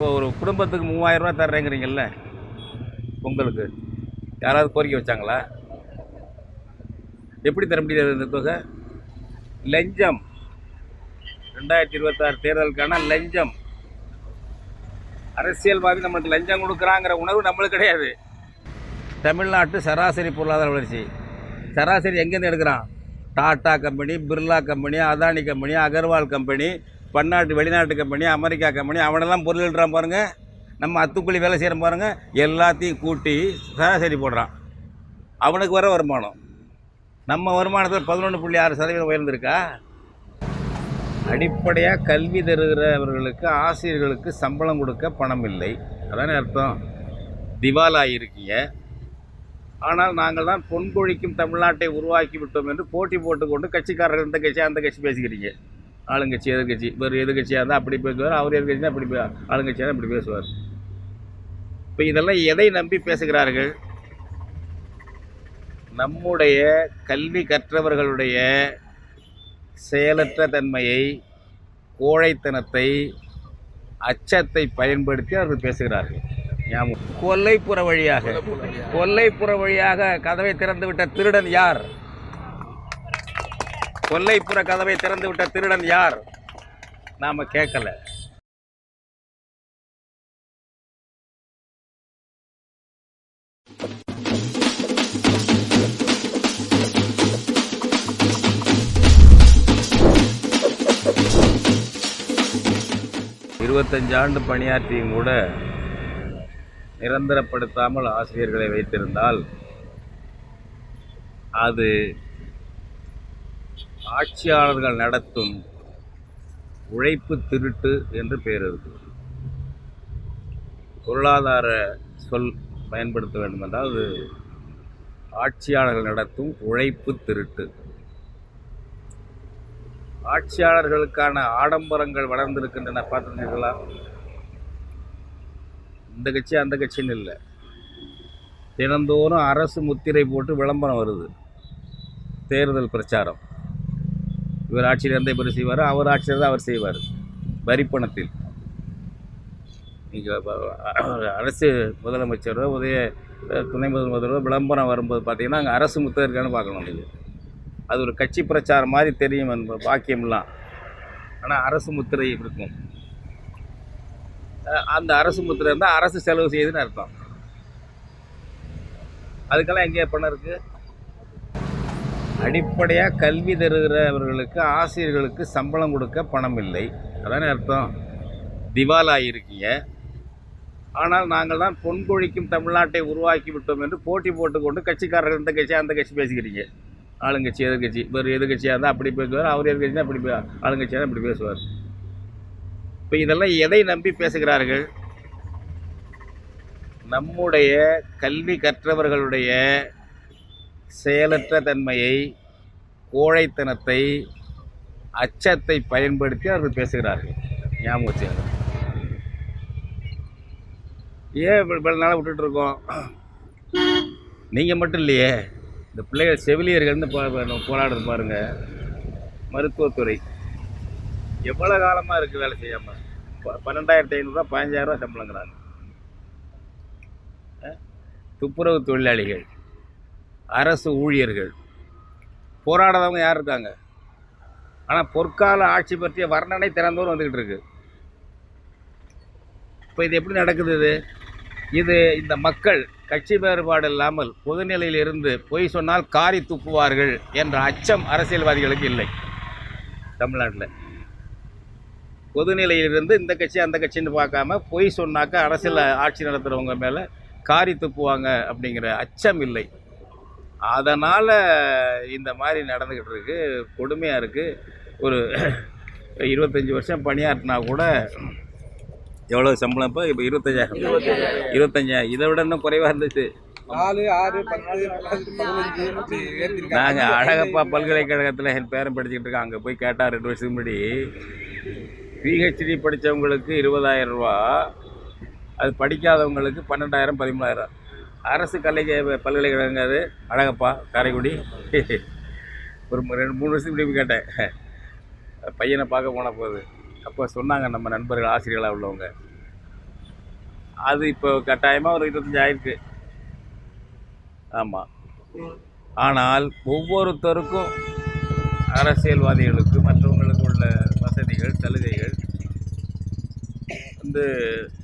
இப்போ ஒரு குடும்பத்துக்கு மூவாயிரம் ரூபா தர்றேங்கிறீங்கல்ல பொங்கலுக்கு யாராவது கோரிக்கை வச்சாங்களா? எப்படி தர முடியாது இந்த தொகை? லஞ்சம். ரெண்டாயிரத்தி இருபத்தாறு தேர்தலுக்கான லஞ்சம். அரசியல்வாதி நம்மளுக்கு லஞ்சம் கொடுக்குறாங்கிற உணர்வு நம்மளுக்கு கிடையாது. தமிழ்நாட்டு சராசரி பொருளாதார வளர்ச்சி. சராசரி எங்கேருந்து எடுக்கிறான்? Tata company Birla company Adani company Agarwal company பன்னாட்டு வெளிநாட்டு கம்பெனி அமெரிக்கா கம்பெனி அவனெல்லாம் பொருளிடுறான் பாருங்கள் நம்ம அத்துக்குள்ளி வேலை செய்கிறோம் பாருங்கள் எல்லாத்தையும் கூட்டி சராசரி போடுறான். அவனுக்கு வர வருமானம். நம்ம வருமானத்தில் பதினொன்று புள்ளி ஆறு சதவீதம் உயர்ந்திருக்கா? அடிப்படையாக கல்வி தருகிறவர்களுக்கு ஆசிரியர்களுக்கு சம்பளம் கொடுக்க பணம் இல்லை. அதானே அர்த்தம்? திவாலாகிருக்கீங்க ஆனால் நாங்கள் தான் பொன்கொழிக்கும் தமிழ்நாட்டை உருவாக்கி விட்டோம் என்று போட்டி போட்டுக்கொண்டு கட்சிக்காரர்கள் இந்த கட்சி அந்த கட்சி பேசிக்கிறீங்க. ஆளுங்கட்சி எதிர்கட்சி. இவர் எதிர்கட்சியாக இருந்தால் அப்படி பேசுவார் அவர் எதிர்கட்சியாக அப்படி ஆளுங்கட்சியாக இப்படி பேசுவார். இப்போ இதெல்லாம் எதை நம்பி பேசுகிறார்கள்? நம்முடைய கல்வி கற்றவர்களுடைய செயலற்ற தன்மையை கோழைத்தனத்தை அச்சத்தை பயன்படுத்தி அவர்கள் பேசுகிறார்கள். கொல்லைப்புற வழியாக கொல்லைப்புற வழியாக. கதவை திறந்து விட்ட திருடன் யார்? கொல்லைப்புற கதவை திறந்து விட்ட திருடன் யார்? நாம கேட்கல. இருபத்தஞ்சு ஆண்டு பணியாற்றியும் கூட நிரந்தரப்படுத்தாமல் ஆசிரியர்களை வைத்திருந்தால் அது ஆட்சியாளர்கள் நடத்தும் உழைப்பு திருட்டு என்று பெயர் இருக்கு. பொருளாதார சொல் பயன்படுத்த வேண்டும் என்றால் அது ஆட்சியாளர்கள் நடத்தும் உழைப்பு திருட்டு. ஆட்சியாளர்களுக்கான ஆடம்பரங்கள் வளர்ந்திருக்கின்றன பார்த்துருக்கீங்களா இந்த கட்சி அந்த கட்சின்னு இல்லை. தினந்தோறும் அரசு முத்திரை போட்டு விளம்பரம் வருது. தேர்தல் பிரச்சாரம். இவர் ஆட்சியில் இருந்தால் இவர் செய்வார்? அவர் ஆட்சியில் இருந்தால் அவர் செய்வார். வரிப்பணத்தில் நீங்கள் அரசு முதலமைச்சரோ உதய துணை முதல்வரோ விளம்பரம் வரும்போது பார்த்தீங்கன்னா அங்கே அரசு முத்திரை இருக்கான்னு பார்க்கணும் நீங்கள் அது ஒரு கட்சி பிரச்சாரம் மாதிரி தெரியும் அந்த பாக்கியம்லாம். ஆனால் அரசு முத்திரை இருக்கும். அந்த அரசு முத்திரை இருந்தால் அரசு செலவு செய்யுதுன்னு அர்த்தம். அதுக்கெல்லாம் எங்கே பணம் இருக்குது அடிப்படையாக கல்வி தருகிறவர்களுக்கு ஆசிரியர்களுக்கு சம்பளம் கொடுக்க பணம் இல்லை. அதானே அர்த்தம்? திவாலாகிருக்கீங்க ஆனால் நாங்கள் தான் பொன்கொழிக்கும் தமிழ்நாட்டை உருவாக்கி விட்டோம் என்று போட்டி போட்டுக்கொண்டு கட்சிக்காரர்கள் இந்த கட்சி அந்த கட்சி பேசிக்கிறீங்க. ஆளுங்கட்சி எதிர்கட்சி இவர் எதிர்கட்சியாக இருந்தால் அப்படி பேசுவார் அவர் எதிர்கட்சியாக அப்படி ஆளுங்கட்சியாக இப்படி பேசுவார். இப்போ இதெல்லாம் எதை நம்பி பேசுகிறார்கள்? நம்முடைய கல்வி கற்றவர்களுடைய செயலற்ற தன்மையை கோழைத்தனத்தை அச்சத்தை பயன்படுத்தி அவர்கள் பேசுகிறார்கள். ஞாபகம் வச்சுக்கோங்க. ஏன் இப்ப இவ்வளோ நாளாக விட்டுட்டு இருக்கோம்? நீங்கள் மட்டும் இல்லையே இந்த பிள்ளைகள் செவிலியர்கள்னு போ- போராடுறது பாருங்கள் மருத்துவத்துறை. எவ்வளோ காலமாக இருக்குது வேலை செய்யாமல் பன்னெண்டாயிரத்தி ஐநூறுரூவா பதினஞ்சாயிரரூவா சம்பளங்கிறாங்க. துப்புரவு தொழிலாளிகள். அரசு ஊழியர்கள். போராடாதவங்க யார் இருக்காங்க? ஆனால் பொற்கால ஆட்சி பற்றிய வர்ணனை திறந்தோறும் வந்துக்கிட்டு இருக்கு. இப்போ இது எப்படி நடக்குது இது? இது இந்த மக்கள் கட்சி வேறுபாடு இல்லாமல் பொதுநிலையில் இருந்து பொய் சொன்னால் காரி துப்புவார்கள் என்ற அச்சம் அரசியல்வாதிகளுக்கு இல்லை. தமிழ்நாட்டில். பொதுநிலையிலிருந்து இந்த கட்சி அந்த கட்சின்னு பார்க்காம பொய் சொன்னாக்கா அரசியல் ஆட்சி நடத்துகிறவங்க மேலே காரி துப்புவாங்க அப்படிங்கிற அச்சம் இல்லை. அதனால் இந்த மாதிரி நடந்துக்கிட்டு இருக்கு. கொடுமையாக இருக்குது ஒரு இருபத்தஞ்சி வருஷம் பணியாற்றினா கூட எவ்வளோ சம்பளம் இப்போ? இப்போ இருபத்தஞ்சாயிரம். இருபத்தஞ்சாயிரம். இதை விட இன்னும் குறைவாக இருந்துச்சு. நாங்கள் அழகப்பா பல்கலைக்கழகத்தில் என் பேரன் படிச்சுக்கிட்டு இருக்கேன். அங்கே போய் கேட்டால் ரெண்டு வருஷத்துக்கு முன்னாடி பிஹெச்டி படித்தவங்களுக்கு இருபதாயிரம் ரூபா அது படிக்காதவங்களுக்கு பன்னெண்டாயிரம் பதிமூணாயிரம். அரசு கலை பல்கலைக்கழகங்க அது. அழகப்பா காரைக்குடி. ஒரு ரெண்டு மூணு வருஷத்துக்கு முன்னாடி கேட்டேன். பையனை பார்க்க போன போது அப்போ சொன்னாங்க நம்ம நண்பர்கள் ஆசிரியர்களாக உள்ளவங்க. அது இப்போ கட்டாயமாக ஒரு இருபத்தஞ்சி ஆயிருக்கு. ஆமாம் ஆனால் ஒவ்வொருத்தருக்கும் அரசியல்வாதிகளுக்கு மற்றவங்களுக்கு உள்ள வசதிகள் சலுகைகள் வந்து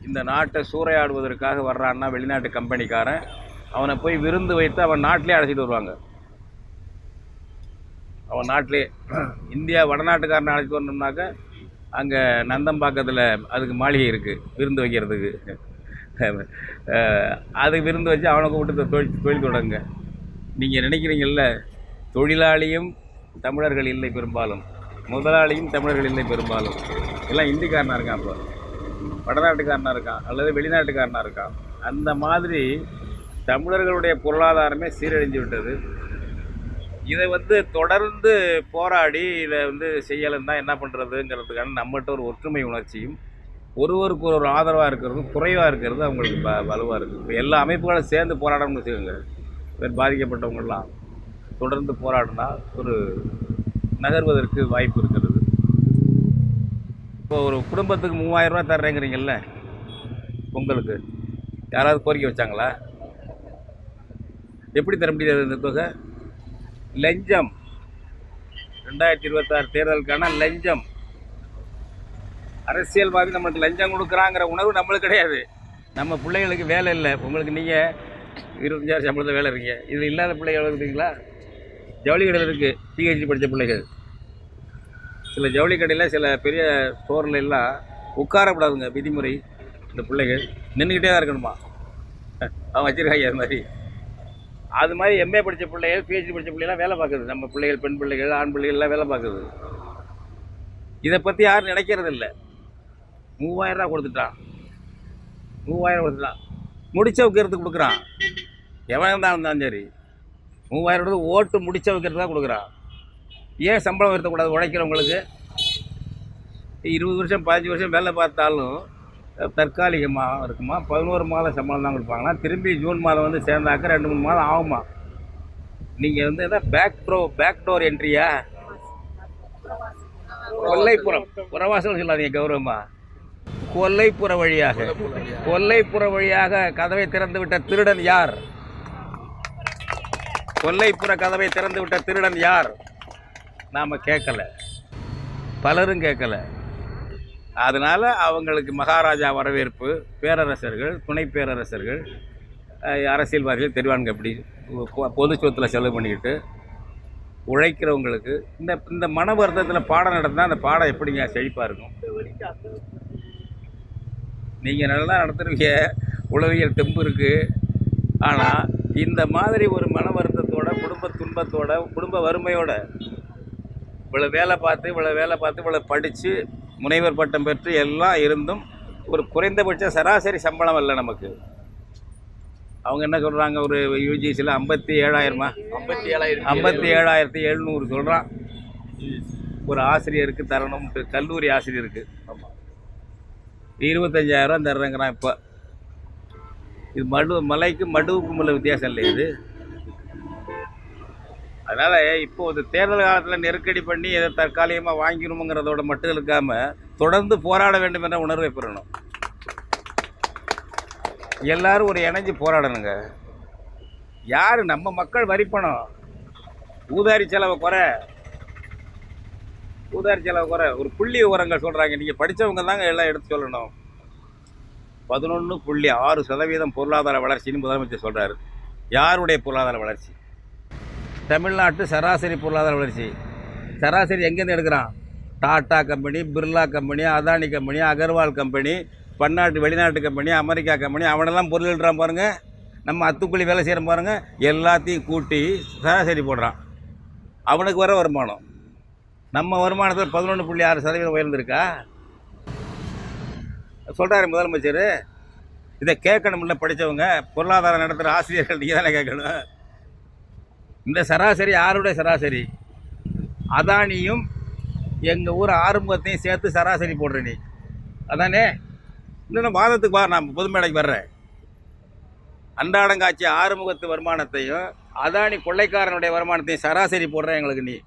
இந்த நாட்டை சூறையாடுவதற்காக வர்றான்னா வெளிநாட்டு கம்பெனிக்காரன் அவனை போய் விருந்து வைத்து அவன் நாட்டிலே அழைச்சிட்டு வருவாங்க. அவன் நாட்டிலே இந்தியா வடநாட்டுக்காரனை அழைச்சிட்டு வரணும்னாக்க அங்கே நந்தம்பாக்கத்தில் அதுக்கு மாளிகை இருக்குது விருந்து வைக்கிறதுக்கு. அது விருந்து வச்சு அவனை கூப்பிட்டு தொழில் தொழில் தொடங்க நீங்கள் நினைக்கிறீங்கல்ல தொழிலாளியும் தமிழர்கள் இல்லை பெரும்பாலும். முதலாளியும் தமிழர்கள் இல்லை பெரும்பாலும். எல்லாம் இந்திக்காரனாக இருக்கான் அப்போ. வடநாட்டுக்காரனாக இருக்கான் அல்லது வெளிநாட்டுக்காரனாக இருக்கான் அந்த மாதிரி தமிழர்களுடைய பொருளாதாரமே சீரழிஞ்சு விட்டது. இதை வந்து தொடர்ந்து போராடி இதை வந்து செய்யலைன்னா என்ன பண்ணுறதுங்கிறதுக்கான நம்மகிட்ட ஒரு ஒற்றுமை உணர்ச்சியும் ஒருவருக்கு ஒரு ஆதரவாக இருக்கிறதும் குறைவாக இருக்கிறது அவங்களுக்கு ப வலுவாக இருக்குது இப்போ எல்லா அமைப்புகளும் சேர்ந்து போராடணும்னு வச்சுக்கோங்க. பாதிக்கப்பட்டவங்கள்லாம் தொடர்ந்து போராடினா ஒரு நகர்வதற்கு வாய்ப்பு இருக்கிறது. இப்போ ஒரு குடும்பத்துக்கு மூவாயிரம் ரூபா தர்றேங்கிறீங்கல்ல பொங்கலுக்கு யாராவது கோரிக்கை வச்சாங்களா? எப்படி தர முடியாது இந்த தொகை? லஞ்சம். ரெண்டாயிரத்தி இருபத்தாறு தேர்தலுக்கான லஞ்சம். அரசியல்வாதி நம்மளுக்கு லஞ்சம் கொடுக்குறாங்கிற உணர்வு நம்மளுக்கு கிடையாது. நம்ம பிள்ளைகளுக்கு வேலை இல்லை. உங்களுக்கு நீங்கள் இருபத்தஞ்சாயிரம் சம்பளத்தில் வேலை இருக்கீங்க. இது இல்லாத பிள்ளைகள் இருக்குதுங்களா ஜவுளி கடையில் இருக்குது பிஹெச்டி படித்த பிள்ளைகள். சில ஜவுளி கடையில் சில பெரிய ஸ்டோரில் எல்லாம் உட்காரக்கூடாதுங்க விதிமுறை. இந்த பிள்ளைகள் நின்றுக்கிட்டே தான் இருக்கணுமா? அவன் வச்சுருக்காங்க அது மாதிரி. அது மாதிரி எம்ஏ படித்த பிள்ளைகள் பிஹெச்டி படித்த பிள்ளைகள்லாம் வேலை பார்க்குது. நம்ம பிள்ளைகள் பெண் பிள்ளைகள் ஆண் பிள்ளைகள்லாம் வேலை பார்க்குது. இதை பற்றி யாரும் நினைக்கிறது இல்லை. மூவாயிரரூவா ரூபா கொடுத்துட்டான். மூவாயிரம் கொடுத்துட்டான். முடிச்ச வைக்கிறதுக்கு கொடுக்குறான். எவன் தான் இருந்தாலும் சரி. மூவாயிரம் ஓட்டு முடிச்ச வைக்கிறது தான் கொடுக்குறான். ஏன் சம்பளம் உயர்த்தக்கூடாது உழைக்கிறவங்களுக்கு? இருபது வருஷம் பதினஞ்சு வருஷம் வேலை பார்த்தாலும் தற்காலிகமாக இருக்குமா? பதினோரு மாதம் சம்பளம் தான் கொடுப்பாங்கன்னா திரும்பி ஜூன் மாதம் வந்து சேர்ந்தாக்க ரெண்டு மூணு மாதம் ஆகுமா? நீங்கள் வந்து எதாவது பேக் ப்ரோ பேக் டோர் என்ட்ரியா கொல்லைப்புறம். புறவாசல் சொல்லாதீங்க கௌரவமா. கொல்லைப்புற வழியாக. கொல்லைப்புற வழியாக கதவை திறந்து விட்ட திருடன் யார்? கொல்லைப்புற கதவை திறந்து விட்ட திருடன் யார்? நாம் கேட்கல. பலரும் கேட்கல. அதனால் அவங்களுக்கு மகாராஜா வரவேற்பு பேரரசர்கள் துணை பேரரசர்கள் அரசியல்வாதிகள் தெரிவானுங்க எப்படி பொ- பொது சொத்தில் செலவு பண்ணிக்கிட்டு உழைக்கிறவங்களுக்கு இந்த இந்த மன வருத்தத்தில் பாடம் நடந்தால் அந்த பாடம் எப்படிங்க? செழிப்பாக இருக்கும். நீங்கள் நல்லா நடத்துகிறீங்க உளவியல் தெம்பு இருக்குது ஆனால் இந்த மாதிரி ஒரு மன வருத்தத்தோட குடும்ப துன்பத்தோட குடும்ப வறுமையோட இவ்வளோ வேலை பார்த்து இவ்வளோ வேலை பார்த்து இவ்வளோ படித்து முனைவர் பட்டம் பெற்று எல்லாம் இருந்தும் ஒரு குறைந்தபட்ச சராசரி சம்பளம் இல்லை நமக்கு. அவங்க என்ன சொல்கிறாங்க ஒரு யூஜிசியில் ஐம்பத்தி ஏழாயிரமா? ஐம்பத்தி ஏழாயிரம் ஐம்பத்தி ஏழாயிரத்தி எழுநூறு சொல்கிறான் ஒரு ஆசிரியருக்கு தரணும் கல்லூரி ஆசிரியருக்கு. இருபத்தஞ்சாயிரம் தர்றேங்கிறான் இப்போ. இது மடு மலைக்கு மடுவுக்கும் உள்ள வித்தியாசம் இல்லை இது? அதனால் இப்போ இந்த தேர்தல் காலத்தில் நெருக்கடி பண்ணி எதை தற்காலிகமாக வாங்கிடணுங்கிறதோட மட்டும் இருக்காமல் தொடர்ந்து போராட வேண்டும் என்ற உணர்வை பெறணும். எல்லாரும் ஒரு இணைஞ்சு போராடணுங்க. யார் நம்ம மக்கள் வரிப்பணம் ஊதாரி செலவை குறை. ஊதாரி செலவை குறை. ஒரு புள்ளி விவரங்கள் சொல்கிறாங்க நீங்கள் படித்தவங்க தாங்க எல்லாம் எடுத்து சொல்லணும். பதினொன்று புள்ளி ஆறு சதவீதம் பொருளாதார வளர்ச்சின்னு முதலமைச்சர் சொல்கிறார் யாருடைய பொருளாதார வளர்ச்சி? தமிழ்நாட்டு சராசரி பொருளாதார வளர்ச்சி. சராசரி எங்கேருந்து எடுக்கிறான்? Tata company Birla company Adani company Agarwal company பன்னாட்டு வெளிநாட்டு கம்பெனி அமெரிக்கா கம்பெனி அவனெல்லாம் பொருளிடுறான் பாருங்கள் நம்ம அத்துக்குள்ளி வேலை செய்கிறோம் பாருங்கள் எல்லாத்தையும் கூட்டி சராசரி போடுறான். அவனுக்கு வர வருமானம். நம்ம வருமானத்தில் பதினொன்று புள்ளி ஆறு சதவீதம் உயர்ந்திருக்கா? சொல்கிறாரு முதலமைச்சர். இதை கேட்கணும்ல படித்தவங்க பொருளாதாரம் நடத்துகிற ஆசிரியர்கள் நீங்கள் தானே கேட்கணும். இந்த சராசரி யாருடைய சராசரி? அதானியும் எங்கள் ஊர் ஆறுமுகத்தையும் சேர்த்து சராசரி போடுற நீ. அதானே? இன்னும் வாதத்துக்கு வா நான் புதுமேடைக்கு வர்றேன். அன்றாடங்காட்சி ஆறுமுகத்து வருமானத்தையும் அதானி கொள்ளைக்காரனுடைய வருமானத்தையும் சராசரி போடுற எங்களுக்கு நீ.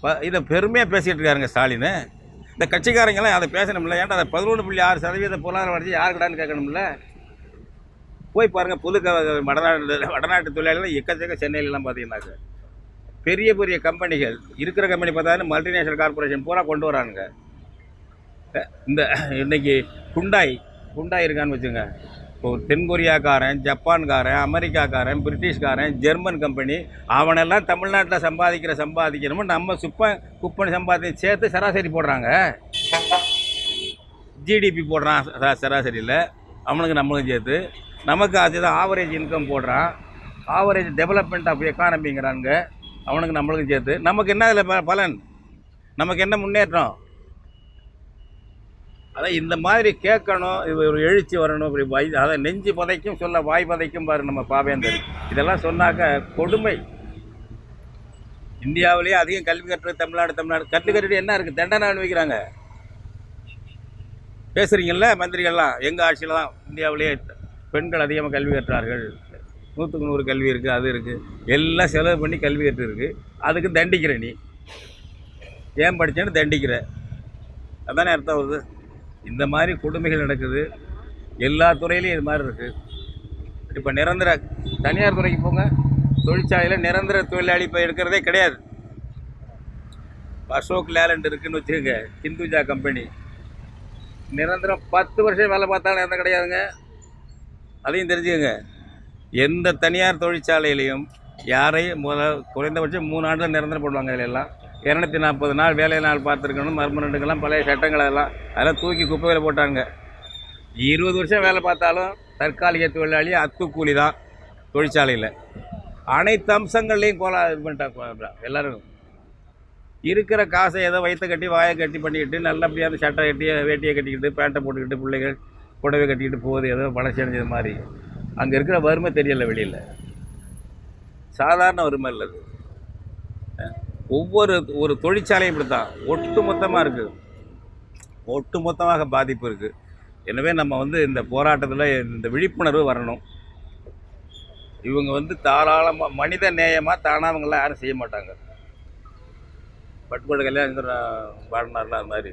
ப- இதை பெருமையாக பேசிகிட்டு இருக்காருங்க ஸ்டாலின். இந்த கட்சிக்காரங்களாம் அதை பேசணும்ல. ஏன்டா அதை பதினொன்று புள்ளி ஆறு சதவீத பொருளாதார வளர்ச்சி யாருக்கடான்னு கேட்கணும்ல? போய் பாருங்கள் புது க வடநாட்டு வடநாட்டு தொழிலாளர்கள் எக்கச்சக்க சென்னையிலலாம் பார்த்தீங்கன்னாக்க பெரிய பெரிய கம்பெனிகள் இருக்கிற கம்பெனி பார்த்தாலும் மல்டிநேஷனல் கார்பரேஷன் பூரா கொண்டு வரானுங்க. இந்த இன்னைக்கு குண்டாய் குண்டாய் இருக்கான்னு வச்சுங்க இப்போ தென்கொரியாக்காரன் ஜப்பான்காரன் அமெரிக்காக்காரன் பிரிட்டிஷ்காரன் ஜெர்மன் கம்பெனி அவனெல்லாம் தமிழ்நாட்டில் சம்பாதிக்கிற சம்பாதிக்கணுமோ நம்ம சுப்ப குப்பன் சம்பாதிச்சு சேர்த்து சராசரி போடுறாங்க. ஜிடிபி போடுறான் சராசரியில். அவனுக்கு நம்மளும் சேர்த்து. நமக்கு அதுதான் ஆவரேஜ் இன்கம் போடுறான். ஆவரேஜ் டெவலப்மெண்ட் ஆஃப் எக்கானமிங்கிறாங்க அவனுக்கு நம்மளுக்கும் சேர்த்து. நமக்கு என்ன அதில் பலன்? நமக்கு என்ன முன்னேற்றம்? அதான் இந்த மாதிரி கேட்கணும். இது ஒரு எழுச்சி வரணும். இப்படி வை அதை நெஞ்சு பதைக்கும் சொல்ல வாய் பதைக்கும் பாரு நம்ம பாவேந்தர். இதெல்லாம் சொன்னாக்க கொடுமை. இந்தியாவிலேயே அதிகம் கல்வி கற்று தமிழ்நாடு தமிழ்நாடு. கற்று கட்டிட்டு என்ன இருக்குது தண்டனை அனுபவிக்கிறாங்க. பேசுகிறீங்கள்ல மந்திரிகள்லாம் எங்கள் ஆட்சியில் தான் இந்தியாவிலேயே பெண்கள் அதிகமாக கல்வி கற்றார்கள். நூற்றுக்கு நூறு கல்வி இருக்குது அது இருக்குது எல்லாம் செலவு பண்ணி கல்வி கற்று இருக்குது அதுக்கு தண்டிக்கிற நீ. ஏன் படித்தேன்னு தண்டிக்கிற. அதானே அர்த்தம் வருது. இந்த மாதிரி கொடுமைகள் நடக்குது. எல்லா துறையிலையும் இது மாதிரி இருக்குது இப்போ நிரந்தர தனியார் துறைக்கு போங்க. தொழிற்சாலையில் நிரந்தர தொழிலாளி இப்போ எடுக்கிறதே கிடையாது. அசோக் லேலண்ட் இருக்குதுன்னு வச்சுக்கோங்க. ஹிந்துஜா கம்பெனி. நிரந்தரம் பத்து வருஷம் வேலை பார்த்தாலும் எந்த கிடையாதுங்க. அதையும் தெரிஞ்சுக்கோங்க. எந்த தனியார் தொழிற்சாலையிலையும் யாரையும் முத குறைந்தபட்சம் மூணு ஆண்டில் நிரந்தரம் போடுவாங்க இதில் எல்லாம் இரநூத்தி நாற்பது நாள் வேலை நாள் பார்த்துருக்கணும் மர்ம ரெண்டுக்கெல்லாம் பழைய சட்டங்கள் அதெல்லாம். அதெல்லாம் தூக்கி குப்பையில் போட்டாங்க இருபது வருஷம் வேலை பார்த்தாலும் தற்காலிக தொழிலாளி அத்துக்கூலி தான் தொழிற்சாலையில். அனைத்து அம்சங்கள்லையும் கோலா இது பண்ணிட்டாங்க எல்லோரும். இருக்கிற காசை ஏதோ வயிற்று கட்டி வாயை கட்டி பண்ணிக்கிட்டு நல்லபடியாக அந்த சட்டை கட்டி வேட்டியை கட்டிக்கிட்டு பேண்ட்டை போட்டுக்கிட்டு பிள்ளைகள் புடவை கட்டிக்கிட்டு போகுது ஏதோ வளர்ச்சி அடைஞ்சது மாதிரி. அங்கே இருக்கிற வறுமை தெரியலை வெளியில். சாதாரண வறுமை இல்லை அது. ஒவ்வொரு ஒரு தொழிற்சாலையும் இப்படி தான் ஒட்டு மொத்தமாக இருக்குது ஒட்டு மொத்தமாக பாதிப்பு இருக்குது எனவே நம்ம வந்து இந்த போராட்டத்தில் இந்த விழிப்புணர்வு வரணும். இவங்க வந்து தாராளமாக மனித நேயமாக தானாக அவங்களாம் யாரும் செய்ய மாட்டாங்க. பட்டுக்கோட்டை கல்யாணம் பாடினார்லாம் அது மாதிரி.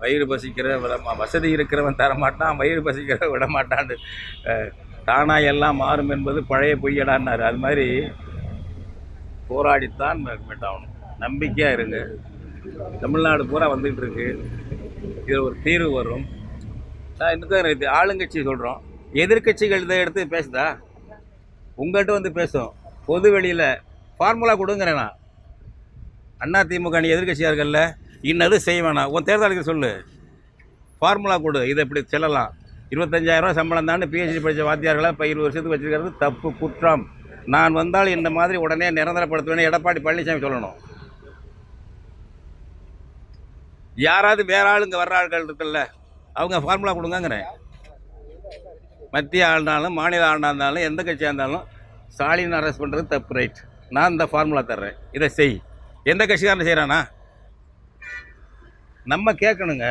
வயிறு பசிக்கிற விடமா வசதி இருக்கிறவன் தரமாட்டான் வயிறு பசிக்கிற விட தானாக தானா எல்லாம் மாறும் என்பது பழைய பொய்யடான்னாரு. அது மாதிரி போராடித்தான் ஆகணும் நம்பிக்கையாக இருங்க. தமிழ்நாடு பூரா வந்துகிட்டு இருக்கு இதில் ஒரு தீர்வு வரும். நான் இன்னும் இது ஆளுங்கட்சி சொல்கிறோம் எதிர்க்கட்சிகள் இதை எடுத்து பேசுதா? உங்கள்கிட்ட வந்து பேசும். பொது வெளியில் ஃபார்முலா கொடுங்கிறேன் நான். அண்ணா திமுக நீ எதிர்க்கட்சியாக இருக்கல்ல? இன்னது செய்ய உன் தேர்தலுக்கு சொல்லு. ஃபார்முலா கொடு. இதை இப்படி செல்லலாம். இருபத்தஞ்சாயிரரூவா சம்பளம் தானே பிஹெச்டி படித்த வாத்தியார்களை இப்போ இருபது வருஷத்துக்கு வச்சுருக்கிறது தப்பு குற்றம். நான் வந்தால் இந்த மாதிரி உடனே நிரந்தரப்படுத்துவேன்னு எடப்பாடி பழனிசாமி சொல்லணும். யாராவது வேற ஆளுங்க வர்ற ஆட்கள் இருக்குல்ல அவங்க ஃபார்முலா கொடுங்கங்கிறேன். மத்திய ஆளுனாலும் மாநில ஆளுனா இருந்தாலும் எந்த கட்சியாக இருந்தாலும் ஸ்டாலின் அரெஸ்ட் பண்ணுறது தப்பு ரைட் நான் இந்த ஃபார்முலா தர்றேன். இதை செய். எந்த கட்சிக்காரன் செய்கிறானா நம்ம கேட்கணுங்க.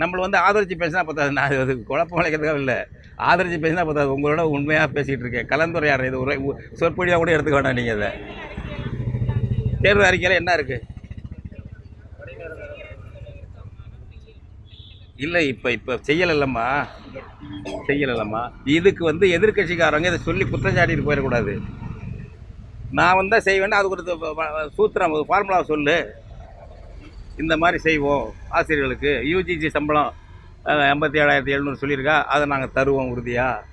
நம்மளை வந்து ஆதரித்து பேசினா பார்த்தாது நான் அது குழப்பம் விளைக்கிறதுக்காக இல்லை. ஆதரித்து பேசினா பார்த்தாது உங்களோட உண்மையாக பேசிகிட்டு இருக்கேன். கலந்துரையாடுறேன் இது ஒரு சொற்பொழியாக கூட எடுத்துக்க வேண்டாம் நீங்கள் அதை தேர்வு அறிக்கையில் என்ன இருக்குது இல்லை இப்போ இப்போ செய்யலைல்லம்மா. செய்யலைல்லம்மா. இதுக்கு வந்து எதிர்க்கட்சிக்காரங்க இதை சொல்லி குற்றச்சாட்டிட்டு போயிடக்கூடாது. நான் வந்தால் செய்வேன்னா அதுக்கு ஒரு சூத்திரம் ஃபார்முலா சொல்லு. இந்த மாதிரி செய்வோம். ஆசிரியர்களுக்கு யூஜிசி சம்பளம் எண்பத்தி ஏழாயிரத்தி எழுநூறு சொல்லியிருக்கா. அதை நாங்கள் தருவோம் உறுதியாக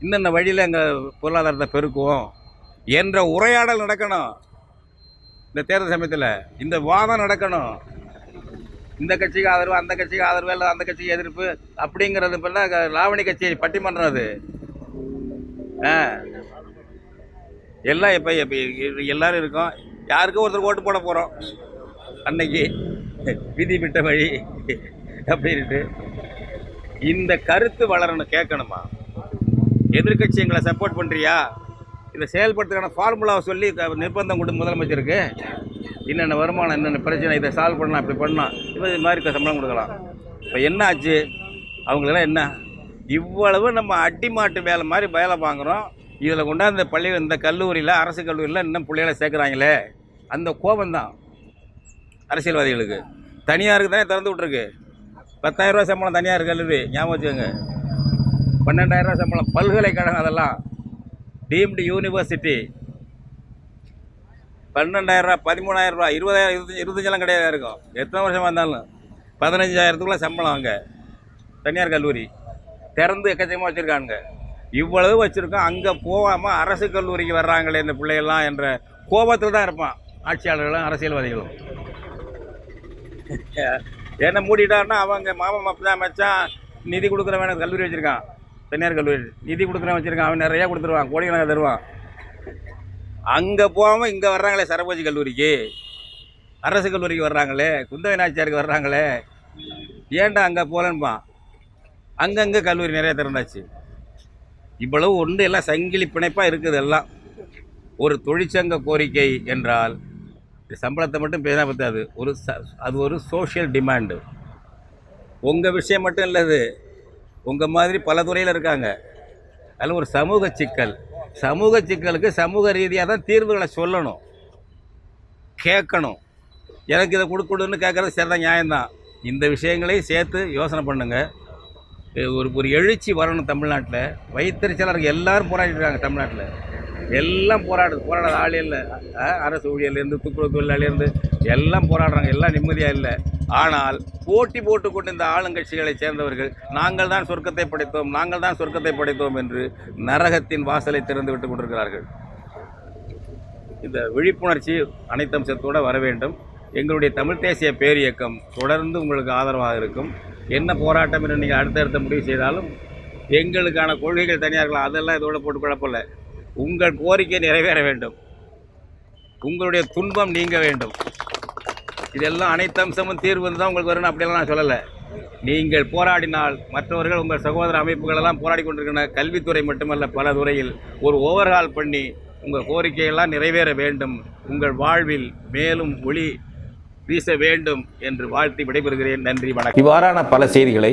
இன்னென்ன வழியில் எங்கள் பொருளாதாரத்தை பெருக்குவோம் என்ற உரையாடல் நடக்கணும். இந்த தேர்தல் சமயத்தில் இந்த வாதம் நடக்கணும். இந்த கட்சிக்கு ஆதரவு அந்த கட்சிக்கு ஆதரவு இல்லை அந்த கட்சிக்கு எதிர்ப்பு அப்படிங்கிறது இப்ப லாவணி கட்சி பட்டிமன்றம் அது. ஆ. எல்லாம் இப்போ இப்போ எல்லோரும் இருக்கோம். யாருக்கும் ஒருத்தர் ஓட்டு போட போகிறோம் அன்னைக்கு விதி விட்ட வழி அப்படின்ட்டு இந்த கருத்து வளரணும் கேட்கணுமா? எதிர்க்கட்சி எங்களை சப்போர்ட் பண்ணுறியா இதை செயல்படுத்துக்கான ஃபார்முலாவை சொல்லி நிர்பந்தம் கொண்டு முதலமைச்சருக்கு. என்னென்ன வருமானம் என்னென்ன பிரச்சனை இதை சால்வ் பண்ணலாம் இப்படி பண்ணலாம். இப்போ இது மாதிரி சம்பளம் கொடுக்கலாம். இப்போ என்ன ஆச்சு அவங்களெல்லாம் என்ன? இவ்வளவு நம்ம அடிமாட்டு வேலை மாதிரி வேலை வாங்குறோம். இதில் கொண்டாந்து பள்ளி இந்த கல்லூரியில் அரசு கல்லூரியில் இன்னும் பிள்ளைகளை சேர்க்குறாங்களே. அந்த கோபம் தான் அரசியல்வாதிகளுக்கு. தனியாருக்கு தானே திறந்து விட்ருக்கு பத்தாயிரரூவா சம்பளம் தனியார் கல்லூரி ஞாபகம் வச்சுக்கோங்க. பன்னெண்டாயிரரூவா சம்பளம் பல்கலைக்கழகம் அதெல்லாம். Deemed university. பன்னெண்டாயிரரூவா பதிமூணாயிரரூவா பதிமூணாயிரம் ரூபா இருபதாயிரம் இருபத்தஞ்சி இருபத்தஞ்செல்லாம் கிடையாது இருக்கும். எத்தனை வருஷமாக இருந்தாலும். பதினஞ்சாயிரத்துக்குள்ளே சம்பளம் அங்கே. தனியார் கல்லூரி. திறந்து எக்கச்சக்கமாக வச்சுருக்கானுங்க. இவ்வளவு வச்சுருக்கோம். அங்கே போகாமல் அரசு கல்லூரிக்கு வர்றாங்களே இந்த பிள்ளைகள்லாம் என்ற கோபத்தில் தான் இருப்பான். ஆட்சியாளர்களும் அரசியல்வாதிகளும். என்ன மூடிட்டாருன்னா அவங்க மாமன் தான் மச்சான். நிதி கொடுக்குறவன் கல்லூரி வச்சுருக்கான். தனியார் கல்லூரி. நிதி கொடுக்குறவன் வச்சுருக்கான். அவன் நிறையா கொடுத்துருவான். கோடிக்கணக்காக தருவான். அங்கே போகாமல் இங்கே வர்றாங்களே சரபோஜி கல்லூரிக்கு. அரசு கல்லூரிக்கு வர்றாங்களே. குந்தவை நாச்சியாருக்கு வர்றாங்களே. ஏன்டா அங்கே போகலன்பான் அங்கங்கே கல்லூரி நிறைய திறந்தாச்சு. இவ்வளவு ஒன்று எல்லாம் சங்கிலி பிணைப்பாக இருக்குது எல்லாம். ஒரு தொழிற்சங்க கோரிக்கை என்றால் சம்பளத்தை மட்டும் பேசினா பற்றாது ஒரு ச அது ஒரு சோஷியல் டிமாண்டு உங்கள் விஷயம் மட்டும் இல்லை உங்கள் மாதிரி பல துறையில் இருக்காங்க. அதில் ஒரு சமூக சிக்கல். சமூக சிக்கலுக்கு சமூக ரீதியாக தான் தீர்வுகளை சொல்லணும். கேட்கணும். எனக்கு இதை கொடுக்கணுன்னு கேட்குறது சரிதான் நியாயம்தான். இந்த விஷயங்களையும் சேர்த்து யோசனை பண்ணுங்கள் ஒரு ஒரு எழுச்சி வரணும் தமிழ்நாட்டில். வயிற்றுச்சலாக எல்லாரும் போராடிட்டு இருக்காங்க தமிழ்நாட்டில். எல்லாம் போராடுது போராடாத ஆளே இல்லை. அரசு ஊழியர்லேருந்து துப்புரவு தொழிலாளிலேருந்து எல்லாம் போராடுறாங்க. எல்லாம் நிம்மதியாக இல்லை. ஆனால் போட்டி போட்டுக்கொண்டு இந்த ஆளுங்கட்சிகளைச் சேர்ந்தவர்கள் நாங்கள் தான் சொர்க்கத்தை படைத்தோம் நாங்கள் தான் சொர்க்கத்தை படைத்தோம் என்று நரகத்தின் வாசலை திறந்து விட்டு கொண்டிருக்கிறார்கள். இந்த விழிப்புணர்ச்சி அனைத்தம்சத்தோடு வர வேண்டும். எங்களுடைய தமிழ் தேசிய பேரியக்கம் தொடர்ந்து உங்களுக்கு ஆதரவாக இருக்கும். என்ன போராட்டம் என்று நீங்கள் அடுத்தடுத்த முடிவு செய்தாலும் எங்களுக்கான கொள்கைகள் தனியாக இருக்கலாம். அதெல்லாம் இதோட போட்டு குழப்பமில்ல உங்கள் கோரிக்கை நிறைவேற வேண்டும். உங்களுடைய துன்பம் நீங்க வேண்டும். இதெல்லாம் அனைத்து அம்சமும் தீர்வு தான் உங்களுக்கு வரணும் அப்படியெல்லாம் நான் சொல்லலை. நீங்கள் போராடினால் மற்றவர்கள் உங்கள் சகோதர அமைப்புகளெல்லாம் போராடி கொண்டிருக்கிற கல்வித்துறை மட்டுமல்ல பல துறையில் ஒரு ஓவர்ஹால் பண்ணி உங்கள் கோரிக்கையெல்லாம் நிறைவேற வேண்டும். உங்கள் வாழ்வில் மேலும் ஒளி வீச வேண்டும் என்று வாழ்த்தி விடைபெறுகிறேன். நன்றி வணக்கம். இவ்வாறான பல செய்திகளை